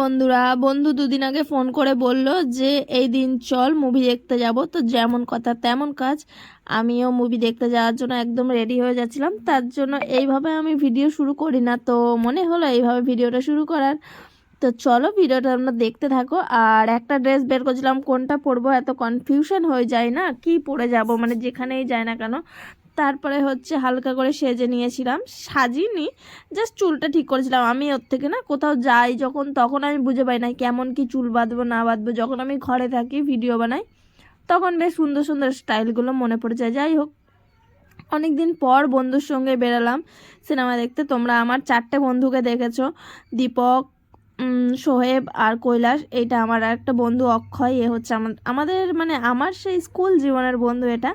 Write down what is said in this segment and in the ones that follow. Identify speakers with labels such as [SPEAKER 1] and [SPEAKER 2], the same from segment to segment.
[SPEAKER 1] বন্ধুরা, বন্ধু দুদিন আগে ফোন করে বলল যে, এই দিন চল মুভি দেখতে যাব। তো যেমন কথা, তেমন কাজ। আমিও মুভি দেখতে যাওয়ার জন্য একদম রেডি হয়ে যাচ্ছিলাম। তার জন্য এইভাবে আমি ভিডিও শুরু করি না। তো মনে হলো এইভাবে ভিডিওটা শুরু করার। তো চলো ভিডিওটা আমরা দেখতে থাকো। আর একটা ড্রেস বের করছিলাম। কোনটা পরবো? এত কনফিউশন হয়ে যায় না? কি পরে যাব? মানে যেখানেই যায় না কেন? তারপরে হচ্ছে হালকা করে সেজে নিয়েছিলাম। সাজিনি জাস্ট চুলটা ঠিক করেছিলাম। আমি ওর থেকে না কোথাও যাই যখন, তখন আমি বুঝে পাই না কেমন কি চুল বাঁধবো, না বাঁধবো। যখন আমি ঘরে থাকি ভিডিও বানাই, তখন বেশ সুন্দর সুন্দর স্টাইলগুলো মনে পড়ে যায়। যাই হোক অনেক দিন পর বন্ধুর সঙ্গে বেরালাম সিনেমা দেখতে। তোমরা আমার চারটে বন্ধুকে দেখেছ, দীপক সোহেব আর কৈলাস। এইটা আমার একটা বন্ধু অক্ষয়, এ হচ্ছে আমার আমাদের মানে আমার সেই স্কুল জীবনের বন্ধু এটা।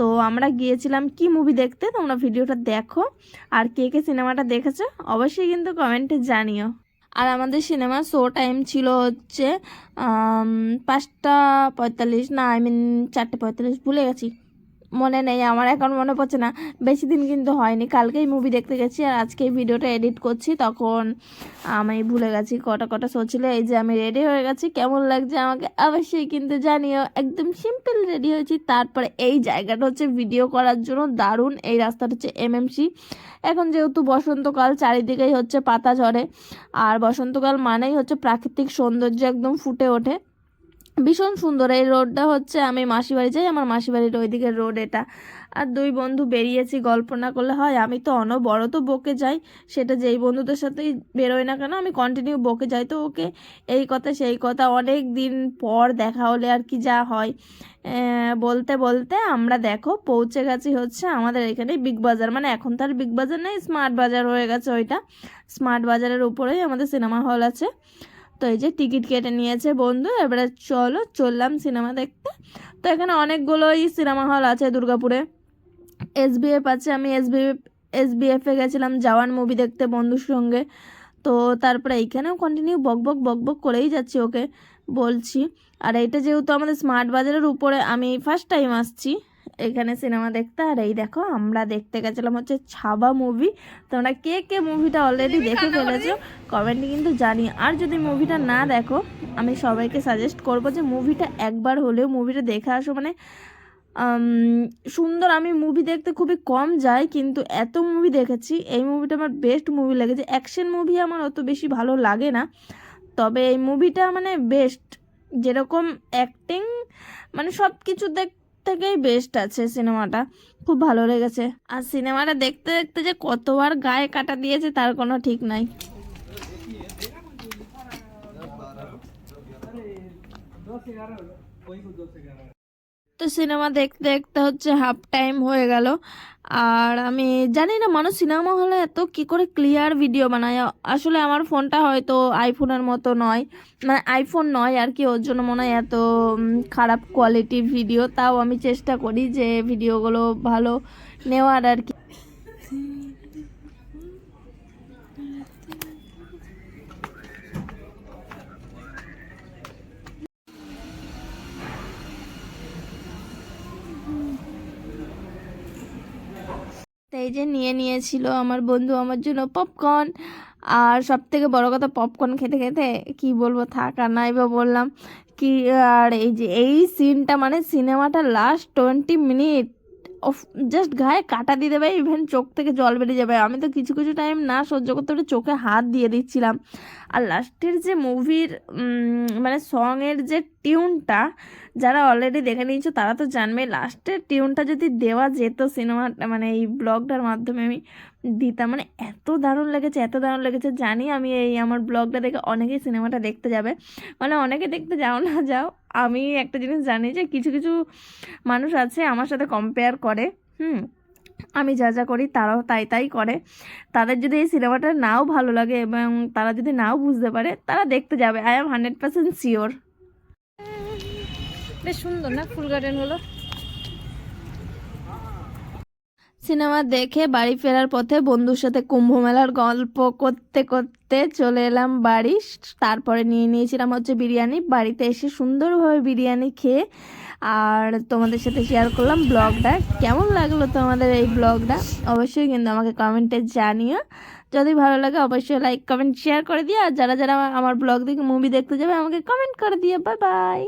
[SPEAKER 1] তো আমরা গিয়েছিলাম কি মুভি দেখতে? তোমরা ভিডিওটা দেখো। আর কে কে সিনেমাটা দেখেছ? অবশ্যই কিন্তু কমেন্টে জানিও। আর আমাদের সিনেমা শো টাইম ছিল হচ্ছে পাঁচটা পঁয়তাল্লিশ না আই মিন চারটে পঁয়তাল্লিশ, ভুলে গেছি। মনে নেই, আমার এখন মনে পড়ছে না। বেশি দিন কিন্তু হয়নি। কালকেই মুভি দেখতে গেছি আর আজকে ভিডিওটা এডিট করছি। তখন আমি ভুলে গেছি কটা কটা শো এই যে আমি রেডি হয়ে গেছি। কেমন লাগছে আমাকে অবশ্যই কিন্তু জানিও। একদম সিম্পল রেডি হয়েছি। তারপরে এই জায়গাটা হচ্ছে ভিডিও করার জন্য দারুণ। এই রাস্তাটা হচ্ছে এমএমসি এখন যেহেতু বসন্তকাল, চারিদিকেই হচ্ছে পাতা ঝরে। আর বসন্তকাল মানেই হচ্ছে প্রাকৃতিক সৌন্দর্য একদম ফুটে ওঠে। ভীষণ সুন্দর। এই রোডটা হচ্ছে আমি মাসি বাড়ি যাই, আমার মাসি বাড়ির ওইদিকের রোড এটা। আর দুই বন্ধু বেরিয়েছি, গল্প না করলে হয়, আমি তো অনবরত বকে যাই, সেটা যেই বন্ধুদের সাথেই বেরোয় না কেন, আমি কন্টিনিউ বকে যাই তো ওকে। এই কথা, সেই কথা, অনেক দিন পর দেখা হলে আর কি যা হয়। বলতে বলতে আমরা দেখো, পৌঁছে গেছি হচ্ছে আমাদের এখানে বিগ বাজার মানে এখন তো আর বিগ বাজার নেই স্মার্ট বাজার হয়ে গেছে ওইটা। স্মার্ট বাজারের উপরেই আমাদের সিনেমা হল আছে। তো এই যে টিকিট কেটে নিয়েছে বন্ধু, এবারে চলো চললাম সিনেমা দেখতে। তো এখানে অনেকগুলোই সিনেমা হল আছে দুর্গাপুরে। এসবিএফ আছে, আমি এসবিএফ এসবিএফে গেছিলাম জওয়ান মুভি দেখতে বন্ধুর সঙ্গে। তো তারপরে এইখানেও কন্টিনিউ বক বক বক বক করেই যাচ্ছি ওকে বলছি। আর এটা যেহেতু আমাদের স্মার্ট বাজারের উপরে, আমি ফার্স্ট টাইম আসছি। এখানে সিনেমা দেখতে আর এই দেখো আমরা দেখতে গেছিলাম হচ্ছে ছাবা মুভি তোমরা কে কে মুভিটা অলরেডি দেখে ফেলেছো কমেন্টে কিন্তু জানি আর যদি মুভিটা না দেখো আমি সবাইকে সাজেস্ট করব যে মুভিটা একবার হলেও মুভিটা দেখে আসো। মানে সুন্দর। আমি মুভি দেখতে খুবই কম যাই কিন্তু এত মুভি দেখেছি এই মুভিটা আমার বেস্ট মুভি লেগেছে অ্যাকশন মুভি আমার অত বেশি ভালো লাগে না তবে এই মুভিটা মানে বেস্ট যেরকম অ্যাক্টিং মানে সব কিছু দিক থেকেই বেস্ট আছে সিনেমাটা খুব ভালো লেগেছে। আর সিনেমাটা দেখতে দেখতে যে কতবার গায়ে কাটা দিয়েছে তার কোনো ঠিক নাই। তো সিনেমা দেখতে দেখতে হচ্ছে হাফ টাইম হয়ে গেল। আর আমি জানি না, মানুষ সিনেমা হলে এত কি করে ক্লিয়ার ভিডিও বানায়? আসলে আমার ফোনটা হয়তো আইফোনের মতো নয় মানে আইফোন নয় আর কি, ওর জন্য মনে হয় এত খারাপ কোয়ালিটির ভিডিও। তাও আমি চেষ্টা করি যে ভিডিওগুলো ভালো নেওয়ার আর কি। এই যে নিয়ে নিয়েছিল আমার বন্ধু আমার জন্য পপকর্ন আর সব থেকে বড় কথা পপকর্ন খেতে খেতে কি বলব, থাকা নাই বা বললাম। কি আর এই যে এই সিনটা মানে সিনেমাটা লাস্ট টোয়েন্টি মিনিট জাস্ট গায়ে কাটা দিয়ে দেবে ইভেন চোখ থেকে জল বেরিয়ে যাবে। আমি তো কিছু কিছু টাইম না সহ্য করতে পারে চোখে হাত দিয়ে দিচ্ছিলাম। আর লাস্টের যে মুভির মানে সঙের যে টিউনটা যারা অলরেডি দেখে নিয়েছো তারা তো জানবে লাস্টের টিউনটা যদি দেওয়া যেত সিনেমা মানে এই ব্লগটার মাধ্যমে আমি দিতাম। মানে এত দারুণ লেগেছে, এত দারুণ লেগেছে। জানি আমি এই আমার ব্লগটা দেখে অনেকেই সিনেমাটা দেখতে যাবে। মানে অনেকে দেখতে যাও না, যাও। আমি একটা জিনিস জানি যে কিছু কিছু মানুষ আছে আমার সাথে কম্পেয়ার করে, হুম? আমি যা যা করি তারাও তাই তাই করে। তাদের যদি এই সিনেমাটা নাও ভালো লাগে এবং তারা যদি নাও বুঝতে পারে, তারা দেখতে যাবে। I am hundred percent sure বেশ সুন্দর না? ফুল গার্ডেনগুলো সিনেমা দেখে বাড়ি ফেরার পথে বন্ধুর সাথে কুম্ভ মেলার গল্প করতে করতে চলে এলাম বাড়ি। তারপরে নিয়ে নিয়েছিলাম হচ্ছে বিরিয়ানি। বাড়িতে এসে সুন্দরভাবে বিরিয়ানি খেয়ে আর তোমাদের সাথে শেয়ার করলাম ব্লগটা। কেমন লাগল তোমাদের এই ব্লগটা? অবশ্যই কিন্তু আমাকে কমেন্টে জানিও। যদি ভালো লাগে অবশ্যই লাইক কমেন্ট শেয়ার করে দিও। আর যারা যারা আমার ব্লগ দেখে মুভি দেখতে যাবে, আমাকে কমেন্ট করে দিও। Bye bye